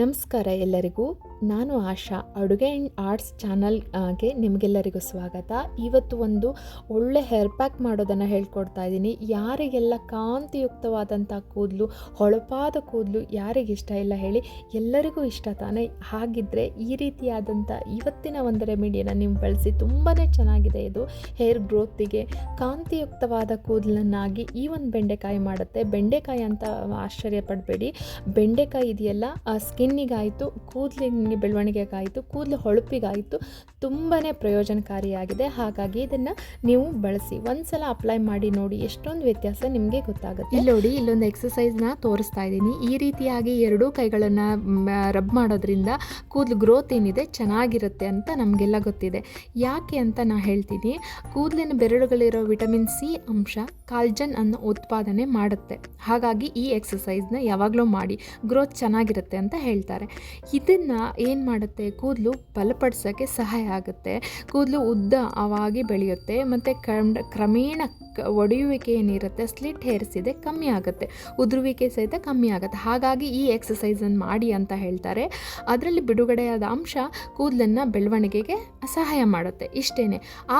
ನಮಸ್ಕಾರ ಎಲ್ಲರಿಗೂ. ನಾನು ಆಶಾ. ಅಡುಗೆ ಆ್ಯಂಡ್ ಆರ್ಟ್ಸ್ ಚಾನಲ್ಗೆ ನಿಮಗೆಲ್ಲರಿಗೂ ಸ್ವಾಗತ. ಇವತ್ತು ಒಂದು ಒಳ್ಳೆ ಹೇರ್ ಪ್ಯಾಕ್ ಮಾಡೋದನ್ನು ಹೇಳ್ಕೊಡ್ತಾ ಇದ್ದೀನಿ. ಯಾರಿಗೆಲ್ಲ ಕಾಂತಿಯುಕ್ತವಾದಂಥ ಕೂದಲು, ಹೊಳಪಾದ ಕೂದಲು ಯಾರಿಗೆ ಇಷ್ಟ ಇಲ್ಲ ಹೇಳಿ ಎಲ್ಲರಿಗೂ ಇಷ್ಟ ತಾನೇ. ಹಾಗಿದ್ದರೆ ಈ ರೀತಿಯಾದಂಥ ಇವತ್ತಿನ ಒಂದು ರೆಮಿಡಿಯನ್ನು ನೀವು ಬಳಸಿ ತುಂಬಾ ಚೆನ್ನಾಗಿದೆ ಇದು. ಹೇರ್ ಗ್ರೋತಿಗೆ ಕಾಂತಿಯುಕ್ತವಾದ ಕೂದಲನ್ನಾಗಿ ಈ ಒಂದು ಬೆಂಡೆಕಾಯಿ ಮಾಡುತ್ತೆ. ಬೆಂಡೆಕಾಯಿ ಅಂತ ಆಶ್ಚರ್ಯ ಪಡಬೇಡಿ. ಬೆಂಡೆಕಾಯಿ ಇದೆಯಲ್ಲ, ಆ ಸ್ಕಿನ್ನಿಗಾಯಿತು ಕೂದಲಿಗೆ ಬೆಳವಣಿಗೆಗಾಯಿತು, ಕೂದಲು ಹೊಳಪಿಗಾಯಿತು ತುಂಬಾ ಪ್ರಯೋಜನಕಾರಿಯಾಗಿದೆ. ಹಾಗಾಗಿ ಇದನ್ನು ನೀವು ಬಳಸಿ. ಒಂದ್ಸಲ ಅಪ್ಲೈ ಮಾಡಿ ನೋಡಿ, ಎಷ್ಟೊಂದು ವ್ಯತ್ಯಾಸ ನಿಮಗೆ ಗೊತ್ತಾಗುತ್ತೆ. ಇಲ್ಲಿ ನೋಡಿ, ಇಲ್ಲೊಂದು ಎಕ್ಸಸೈಸ್ನ ತೋರಿಸ್ತಾ ಇದ್ದೀನಿ. ಈ ರೀತಿಯಾಗಿ ಎರಡೂ ಕೈಗಳನ್ನು ರಬ್ ಮಾಡೋದ್ರಿಂದ ಕೂದಲು ಗ್ರೋತ್ ಏನಿದೆ, ಚೆನ್ನಾಗಿರುತ್ತೆ ಅಂತ ನಮಗೆಲ್ಲ ಗೊತ್ತಿದೆ. ಯಾಕೆ ಅಂತ ನಾನು ಹೇಳ್ತೀನಿ. ಕೂದಲಿನ ಬೆರಳುಗಳಿರೋ ವಿಟಮಿನ್ ಸಿ ಅಂಶ ಕಾಲ್ಜನ್ ಅನ್ನು ಉತ್ಪಾದನೆ ಮಾಡುತ್ತೆ. ಹಾಗಾಗಿ ಈ ಎಕ್ಸಸೈಸ್ನ ಯಾವಾಗಲೂ ಮಾಡಿ. ಗ್ರೋತ್ ಚೆನ್ನಾಗಿರುತ್ತೆ ಅಂತ ಹೇಳ್ತಾರೆ. ಇದನ್ನು ಏನು ಮಾಡುತ್ತೆ? ಕೂದಲು ಬಲಪಡಿಸೋಕ್ಕೆ ಸಹಾಯ ಆಗುತ್ತೆ. ಕೂದಲು ಉದ್ದ ಆವಾಗಿ ಬೆಳೆಯುತ್ತೆ. ಮತ್ತು ಕಂಡ ಕ್ರಮೇಣ ಒಡೆಯುವಿಕೆ ಏನಿರುತ್ತೆ? ಸ್ಲಿಟ್ ಹೇರ್ಸ್ ಇದೆ, ಕಮ್ಮಿ ಆಗುತ್ತೆ. ಉದುರುವಿಕೆ ಸಹಿತ ಕಮ್ಮಿ ಆಗುತ್ತೆ. ಹಾಗಾಗಿ ಈ ಎಕ್ಸಸೈಸನ್ನು ಮಾಡಿ ಅಂತ ಹೇಳ್ತಾರೆ. ಅದರಲ್ಲಿ ಬಿಡುಗಡೆಯಾದ ಅಂಶ ಕೂದಲನ್ನು ಬೆಳವಣಿಗೆಗೆ ಸಹಾಯ ಮಾಡುತ್ತೆ. ಇಷ್ಟೇ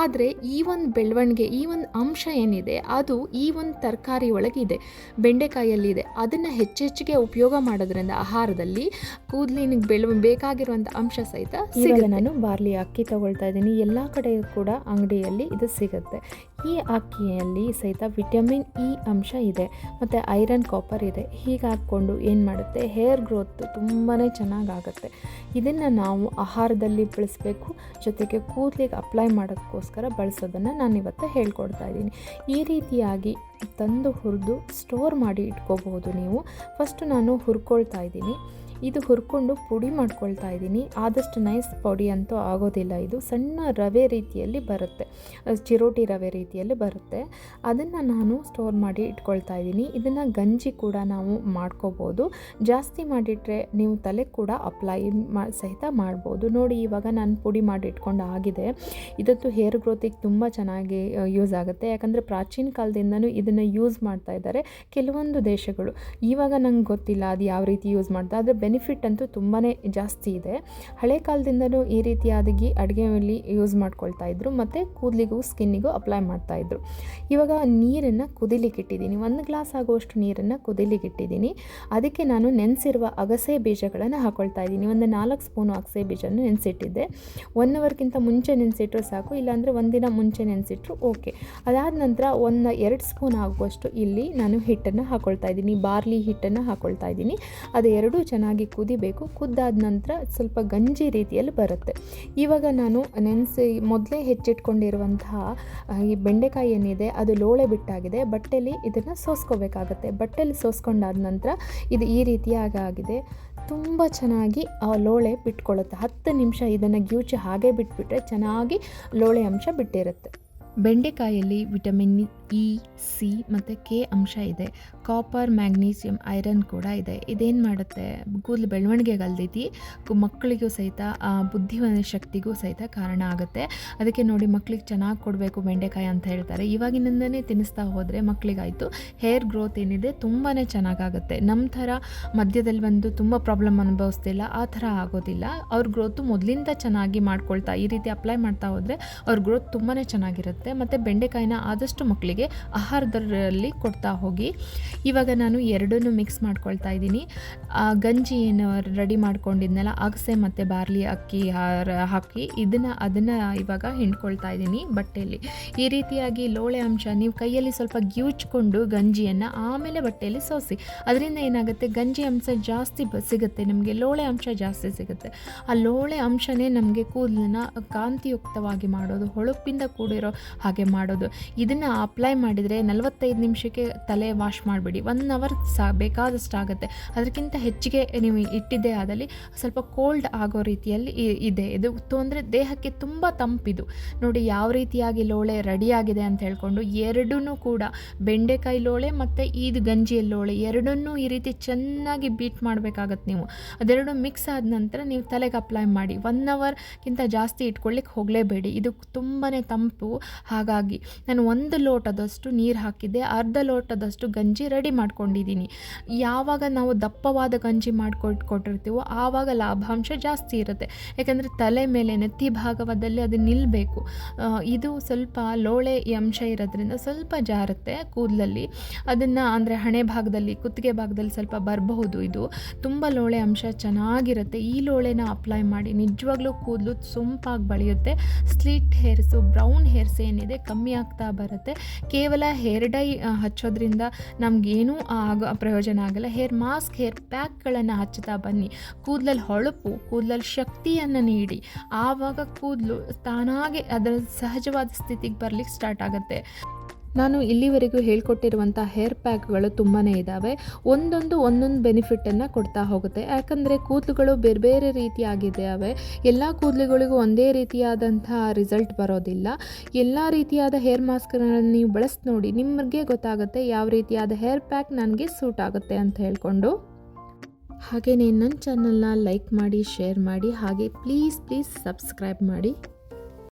ಆದರೆ ಈ ಒಂದು ಬೆಳವಣಿಗೆ, ಈ ಒಂದು ಅಂಶ ಏನಿದೆ? ಅದು ಈ ಒಂದು ತರಕಾರಿ ಒಳಗಿದೆ ಬೆಂಡೆಕಾಯಲ್ಲಿದೆ ಅದನ್ನು ಹೆಚ್ಚೆಚ್ಚಿಗೆ ಉಪಯೋಗ ಮಾಡೋದ್ರಿಂದ ಆಹಾರದಲ್ಲಿ ಕೂದಲಿನಿಗೆ ಬೆಳ ಬೇಕಾಗಿರುವಂಥ ಅಂಶ ಸಹಿತ ಸಿಗಲ್ಲ ನಾನು ಬಾರ್ಲಿ ಅಕ್ಕಿ ತಗೊಳ್ತಾ ಇದ್ದೀನಿ. ಎಲ್ಲ ಕಡೆ ಕೂಡ ಅಂಗಡಿಯಲ್ಲಿ ಇದು ಸಿಗುತ್ತೆ. ಈ ಅಕ್ಕಿಯಲ್ಲಿ ಸಹಿತ ವಿಟಮಿನ್ ಇ ಅಂಶ ಇದೆ. ಮತ್ತು ಐರನ್ ಕಾಪರ್ ಇದೆ. ಹೀಗೆ ಹಾಕ್ಕೊಂಡು ಏನು ಮಾಡುತ್ತೆ? ಹೇರ್ ಗ್ರೋತ್ ತುಂಬಾ ಚೆನ್ನಾಗಾಗುತ್ತೆ. ಇದನ್ನು ನಾವು ಆಹಾರದಲ್ಲಿ ಬಳಸಬೇಕು. ಜೊತೆಗೆ ಕೂದಲಿಗೆ ಅಪ್ಲೈ ಮಾಡೋಕ್ಕೋಸ್ಕರ ಬಳಸೋದನ್ನು ನಾನು ಇವತ್ತು ಹೇಳ್ಕೊಡ್ತಾ ಇದ್ದೀನಿ. ಈ ರೀತಿಯಾಗಿ ತಂದು ಹುರಿದು ಸ್ಟೋರ್ ಮಾಡಿ ಇಟ್ಕೋಬಹುದು ನೀವು. ಫಸ್ಟು ನಾನು ಹುರ್ಕೊಳ್ತಾ ಇದ್ದೀನಿ. ಇದು ಹುರ್ಕೊಂಡು ಪುಡಿ ಮಾಡ್ಕೊಳ್ತಾ ಇದ್ದೀನಿ. ಆದಷ್ಟು ನೈಸ್ ಪುಡಿ ಅಂತೂ ಆಗೋದಿಲ್ಲ. ಇದು ಸಣ್ಣ ರವೆ ರೀತಿಯಲ್ಲಿ ಬರುತ್ತೆ. ಚಿರೋಟಿ ರವೆ ರೀತಿಯಲ್ಲಿ ಬರುತ್ತೆ. ಅದನ್ನು ನಾನು ಸ್ಟೋರ್ ಮಾಡಿ ಇಟ್ಕೊಳ್ತಾ ಇದ್ದೀನಿ. ಇದನ್ನು ಗಂಜಿ ಕೂಡ ನಾವು ಮಾಡ್ಕೋಬೋದು. ಜಾಸ್ತಿ ಮಾಡಿಟ್ರೆ ನೀವು ತಲೆ ಕೂಡ ಅಪ್ಲೈ ಮಾ, ಸಹಿತ ಮಾಡ್ಬೋದು. ನೋಡಿ, ಇವಾಗ ನಾನು ಪುಡಿ ಮಾಡಿ ಇಟ್ಕೊಂಡು ಆಗಿದೆ. ಇದಂತೂ ಹೇರ್ ಗ್ರೋತಿಗೆ ತುಂಬ ಚೆನ್ನಾಗಿ ಯೂಸ್ ಆಗುತ್ತೆ. ಯಾಕಂದರೆ ಪ್ರಾಚೀನ ಕಾಲದಿಂದನೂ ಇದನ್ನು ಯೂಸ್ ಮಾಡ್ತಾ ಇದ್ದಾರೆ ಕೆಲವೊಂದು ದೇಶಗಳು. ಇವಾಗ ನಂಗೆ ಗೊತ್ತಿಲ್ಲ ಅದು ಯಾವ ರೀತಿ ಯೂಸ್ ಮಾಡ್ತಾ ಆದರೆ ಬೆನಿಫಿಟ್ ಅಂತೂ ತುಂಬಾ ಜಾಸ್ತಿ ಇದೆ. ಹಳೆ ಕಾಲದಿಂದಲೂ ಈ ರೀತಿಯಾಗಿ ಅಡುಗೆಯಲ್ಲಿ ಯೂಸ್ ಮಾಡ್ಕೊಳ್ತಾ ಇದ್ರು, ಮತ್ತು ಕೂದಲಿಗೂ ಸ್ಕಿನ್ನಿಗೂ ಅಪ್ಲೈ ಮಾಡ್ತಾ ಇದ್ರು. ಇವಾಗ ನೀರನ್ನು ಕುದಿಲಿಕ್ಕೆ ಇಟ್ಟಿದ್ದೀನಿ. ಒಂದು ಗ್ಲಾಸ್ ಆಗುವಷ್ಟು ನೀರನ್ನು ಕುದಿಲಿಕ್ಕೆ ಇಟ್ಟಿದ್ದೀನಿ. ಅದಕ್ಕೆ ನಾನು ನೆನೆಸಿರುವ ಅಗಸೆ ಬೀಜಗಳನ್ನು ಹಾಕೊಳ್ತಾ ಇದ್ದೀನಿ. ಒಂದು ನಾಲ್ಕು ಸ್ಪೂನು ಅಗಸೆ ಬೀಜನ ನೆನೆಸಿಟ್ಟಿದ್ದೆ. ಒನ್ ಅವರ್ಗಿಂತ ಮುಂಚೆ ನೆನೆಸಿಟ್ರು ಸಾಕು, ಇಲ್ಲಾಂದರೆ ಒಂದಿನ ಮುಂಚೆ ನೆನೆಸಿಟ್ರು ಓಕೆ. ಅದಾದ ನಂತರ ಒಂದು ಎರಡು ಸ್ಪೂನ್ ಆಗುವಷ್ಟು ಇಲ್ಲಿ ನಾನು ಹಿಟ್ಟನ್ನು ಹಾಕೊಳ್ತಾ ಇದ್ದೀನಿ. ಬಾರ್ಲಿ ಹಿಟ್ಟನ್ನು ಹಾಕೊಳ್ತಾ ಇದ್ದೀನಿ. ಅದು ಎರಡೂ ಚೆನ್ನಾಗಿ ಕುದಿಬೇಕು. ಕುದ್ದಾದ ನಂತರ ಸ್ವಲ್ಪ ಗಂಜಿ ರೀತಿಯಲ್ಲಿ ಬರುತ್ತೆ. ಇವಾಗ ನಾನು ನೆನೆಸಿ ಮೊದಲೇ ಹೆಚ್ಚಿಟ್ಕೊಂಡಿರುವಂತಹ ಈ ಬೆಂಡೆಕಾಯಿ ಏನಿದೆ ಅದು ಲೋಳೆ ಬಿಟ್ಟಾಗಿದೆ. ಬಟ್ಟೆಲಿ ಇದನ್ನು ಸೋಸ್ಕೋಬೇಕಾಗುತ್ತೆ. ಬಟ್ಟೆಲಿ ಸೋಸ್ಕೊಂಡಾದ ನಂತರ ಇದು ಈ ರೀತಿಯಾಗಿ ಆಗಿದೆ. ತುಂಬ ಚೆನ್ನಾಗಿ ಆ ಲೋಳೆ ಬಿಟ್ಕೊಳ್ಳುತ್ತೆ. ಹತ್ತು ನಿಮಿಷ ಇದನ್ನು ಗ್ಯೂಚಿ ಹಾಗೆ ಬಿಟ್ಬಿಟ್ರೆ ಚೆನ್ನಾಗಿ ಲೋಳೆ ಅಂಶ ಬಿಟ್ಟಿರುತ್ತೆ. ಬೆಂಡೆಕಾಯಲ್ಲಿ ವಿಟಮಿನ್ ಇ, ಸಿ ಮತ್ತು ಕೆ ಅಂಶ ಇದೆ. ಕಾಪರ್ ಮ್ಯಾಗ್ನೀಸಿಯಮ್ ಐರನ್ ಕೂಡ ಇದೆ. ಇದೇನು ಮಾಡುತ್ತೆ? ಕೂದಲು ಬೆಳವಣಿಗೆಗಲ್ದೈತಿ. ಮಕ್ಕಳಿಗೂ ಸಹಿತ ಬುದ್ಧಿವಂತ ಶಕ್ತಿಗೂ ಸಹಿತ ಕಾರಣ ಆಗುತ್ತೆ. ಅದಕ್ಕೆ ನೋಡಿ ಮಕ್ಕಳಿಗೆ ಚೆನ್ನಾಗಿ ಕೊಡಬೇಕು ಬೆಂಡೆಕಾಯಿ ಅಂತ ಹೇಳ್ತಾರೆ. ಇವಾಗಿನಿಂದನೇ ತಿನ್ನಿಸ್ತಾ ಹೋದರೆ ಮಕ್ಕಳಿಗಾಯಿತು ಹೇರ್ ಗ್ರೋತ್ ಏನಿದೆ ತುಂಬಾ ಚೆನ್ನಾಗಾಗುತ್ತೆ. ನಮ್ಮ ಥರ ಮಧ್ಯದಲ್ಲಿ ಬಂದು ತುಂಬ ಪ್ರಾಬ್ಲಮ್ ಅನುಭವಿಸ್ತಿಲ್ಲ ಆ ಥರ ಆಗೋದಿಲ್ಲ. ಅವ್ರ ಗ್ರೋತು ಮೊದಲಿಂದ ಚೆನ್ನಾಗಿ ಮಾಡ್ಕೊಳ್ತಾ ಈ ರೀತಿ ಅಪ್ಲೈ ಮಾಡ್ತಾ ಹೋದರೆ ಅವ್ರ ಗ್ರೋತ್ ತುಂಬಾ ಚೆನ್ನಾಗಿರುತ್ತೆ. ಮತ್ತು ಬೆಂಡೆಕಾಯಿನ ಆದಷ್ಟು ಮಕ್ಕಳಿಗೆ ಆಹಾರದಲ್ಲಿ ಕೊಡ್ತಾ ಹೋಗಿ. ಇವಾಗ ನಾನು ಎರಡನ್ನೂ ಮಿಕ್ಸ್ ಮಾಡ್ಕೊಳ್ತಾ ಇದ್ದೀನಿ. ಗಂಜಿ ಏನು ರೆಡಿ ಮಾಡ್ಕೊಂಡಿದ್ನಲ್ಲ, ಅಗಸೆ ಮತ್ತು ಬಾರ್ಲಿ ಅಕ್ಕಿ ಹಾಕಿ ಇದನ್ನು ಅದನ್ನು ಇವಾಗ ಹಿಂಡ್ಕೊಳ್ತಾ ಇದ್ದೀನಿ ಬಟ್ಟೆಯಲ್ಲಿ. ಈ ರೀತಿಯಾಗಿ ಲೋಳೆ ಅಂಶ ನೀವು ಕೈಯಲ್ಲಿ ಸ್ವಲ್ಪ ಗ್ಯೂಚ್ಕೊಂಡು ಗಂಜಿಯನ್ನು ಆಮೇಲೆ ಬಟ್ಟೆಯಲ್ಲಿ ಸೋಸಿ. ಅದರಿಂದ ಏನಾಗುತ್ತೆ? ಗಂಜಿ ಅಂಶ ಜಾಸ್ತಿ ಸಿಗುತ್ತೆ, ನಮಗೆ ಲೋಳೆ ಅಂಶ ಜಾಸ್ತಿ ಸಿಗುತ್ತೆ. ಆ ಲೋಳೆ ಅಂಶನೇ ನಮಗೆ ಕೂದಲನ್ನ ಕಾಂತಿಯುಕ್ತವಾಗಿ ಮಾಡೋದು, ಹೊಳಪಿಂದ ಕೂಡಿರೋ ಹಾಗೆ ಮಾಡೋದು. ಇದನ್ನು ಅಪ್ಲೈ ಮಾಡಿದರೆ ನಲವತ್ತೈದು ನಿಮಿಷಕ್ಕೆ ತಲೆ ವಾಶ್ ಮಾಡಿಬಿಡಿ. ಒನ್ ಅವರ್ ಸಾ ಬೇಕಾದಷ್ಟು ಆಗುತ್ತೆ. ಅದಕ್ಕಿಂತ ಹೆಚ್ಚಿಗೆ ನೀವು ಇಟ್ಟಿದ್ದೇ ಆದಲ್ಲಿ ಸ್ವಲ್ಪ ಕೋಲ್ಡ್ ಆಗೋ ರೀತಿಯಲ್ಲಿ ಇದೆ. ಇದು ಅಂದರೆ ದೇಹಕ್ಕೆ ತುಂಬ ತಂಪಿದು. ನೋಡಿ ಯಾವ ರೀತಿಯಾಗಿ ಲೋಳೆ ರೆಡಿಯಾಗಿದೆ ಅಂತ ಹೇಳ್ಕೊಂಡು ಎರಡೂ ಕೂಡ ಬೆಂಡೆಕಾಯಿ ಲೋಳೆ ಮತ್ತು ಈದ್ ಗಂಜಿಯ ಲೋಳೆ ಎರಡನ್ನೂ ಈ ರೀತಿ ಚೆನ್ನಾಗಿ ಬೀಟ್ ಮಾಡಬೇಕಾಗತ್ತೆ ನೀವು. ಅದೆರಡು ಮಿಕ್ಸ್ ಆದ ನಂತರ ನೀವು ತಲೆಗೆ ಅಪ್ಲೈ ಮಾಡಿ. ಒನ್ ಅವರ್ಗಿಂತ ಜಾಸ್ತಿ ಇಟ್ಕೊಳ್ಳಿಕ್ಕೆ ಹೋಗಲೇಬೇಡಿ. ಇದು ತುಂಬಾ ತಂಪು. ಹಾಗಾಗಿ ನಾನು ಒಂದು ಲೋಟದಷ್ಟು ನೀರು ಹಾಕಿದ್ದೆ, ಅರ್ಧ ಲೋಟದಷ್ಟು ಗಂಜಿ ರೆಡಿ ಮಾಡ್ಕೊಂಡಿದ್ದೀನಿ. ಯಾವಾಗ ನಾವು ದಪ್ಪವಾದ ಗಂಜಿ ಮಾಡಿಕೊಟ್ಕೊಟ್ಟಿರ್ತೀವೋ ಆವಾಗ ಲಾಭಾಂಶ ಜಾಸ್ತಿ ಇರುತ್ತೆ. ಯಾಕಂದರೆ ತಲೆ ಮೇಲೆ ನೆತ್ತಿ ಭಾಗವಾದಲ್ಲಿ ಅದು ನಿಲ್ಲಬೇಕು ಇದು ಸ್ವಲ್ಪ ಲೋಳೆ ಅಂಶ ಇರೋದ್ರಿಂದ ಸ್ವಲ್ಪ ಜಾರುತ್ತೆ ಕೂದಲಲ್ಲಿ. ಅದನ್ನು ಅಂದರೆ ಹಣೆ ಭಾಗದಲ್ಲಿ, ಕುತ್ತಿಗೆ ಭಾಗದಲ್ಲಿ ಸ್ವಲ್ಪ ಬರಬಹುದು ಇದು. ತುಂಬ ಲೋಳೆ ಅಂಶ ಚೆನ್ನಾಗಿರುತ್ತೆ. ಈ ಲೋಳೆನ ಅಪ್ಲೈ ಮಾಡಿ ನಿಜವಾಗ್ಲೂ ಕೂದಲು ಸೊಂಪಾಗಿ ಬೆಳೆಯುತ್ತೆ. ಸ್ಲಿಟ್ ಹೇರ್ಸು, ಬ್ರೌನ್ ಹೇರ್ಸ್ ಏನಿದೆ ಕಮ್ಮಿ ಆಗ್ತಾ ಬರುತ್ತೆ. ಕೇವಲ ಹೇರ್ ಡೈ ಹಚ್ಚೋದ್ರಿಂದ ನಮಗೇನೂ ಆಗ ಪ್ರಯೋಜನ ಆಗಲ್ಲ. ಹೇರ್ ಮಾಸ್ಕ್, ಹೇರ್ ಪ್ಯಾಕ್ಗಳನ್ನು ಹಚ್ಚುತ್ತಾ ಬನ್ನಿ. ಕೂದಲಲ್ಲಿ ಹೊಳಪು, ಕೂದಲಲ್ಲಿ ಶಕ್ತಿಯನ್ನು ನೀಡಿ. ಆವಾಗ ಕೂದಲು ತಾನಾಗೆ ಅದರ ಸಹಜವಾದ ಸ್ಥಿತಿಗೆ ಬರಲಿಕ್ಕೆ ಸ್ಟಾರ್ಟ್ ಆಗುತ್ತೆ. ನಾನು ಇಲ್ಲಿವರೆಗೂ ಹೇಳ್ಕೊಟ್ಟಿರುವಂಥ ಹೇರ್ ಪ್ಯಾಕ್ಗಳು ತುಂಬಾ ಇದ್ದಾವೆ ಒಂದೊಂದು ಒಂದೊಂದು ಬೆನಿಫಿಟನ್ನು ಕೊಡ್ತಾ ಹೋಗುತ್ತೆ. ಯಾಕಂದರೆ ಕೂದಲುಗಳು ಬೇರೆ ಬೇರೆ ರೀತಿಯಾಗಿದ್ದಾವೆ. ಎಲ್ಲ ಕೂದಲುಗಳಿಗೂ ಒಂದೇ ರೀತಿಯಾದಂಥ ರಿಸಲ್ಟ್ ಬರೋದಿಲ್ಲ. ಎಲ್ಲ ರೀತಿಯಾದ ಹೇರ್ ಮಾಸ್ಕ್ಗಳನ್ನು ನೀವು ಬಳಸಿ ನೋಡಿ, ನಿಮಗೆ ಗೊತ್ತಾಗುತ್ತೆ ಯಾವ ರೀತಿಯಾದ ಹೇರ್ ಪ್ಯಾಕ್ ನನಗೆ ಸೂಟ್ ಆಗುತ್ತೆ ಅಂತ ಹೇಳಿಕೊಂಡು. ಹಾಗೆಯೇ ನನ್ನ ಚಾನಲ್ನ ಲೈಕ್ ಮಾಡಿ ಶೇರ್ ಮಾಡಿ, ಹಾಗೆ ಪ್ಲೀಸ್ ಪ್ಲೀಸ್ ಸಬ್ಸ್ಕ್ರೈಬ್ ಮಾಡಿ.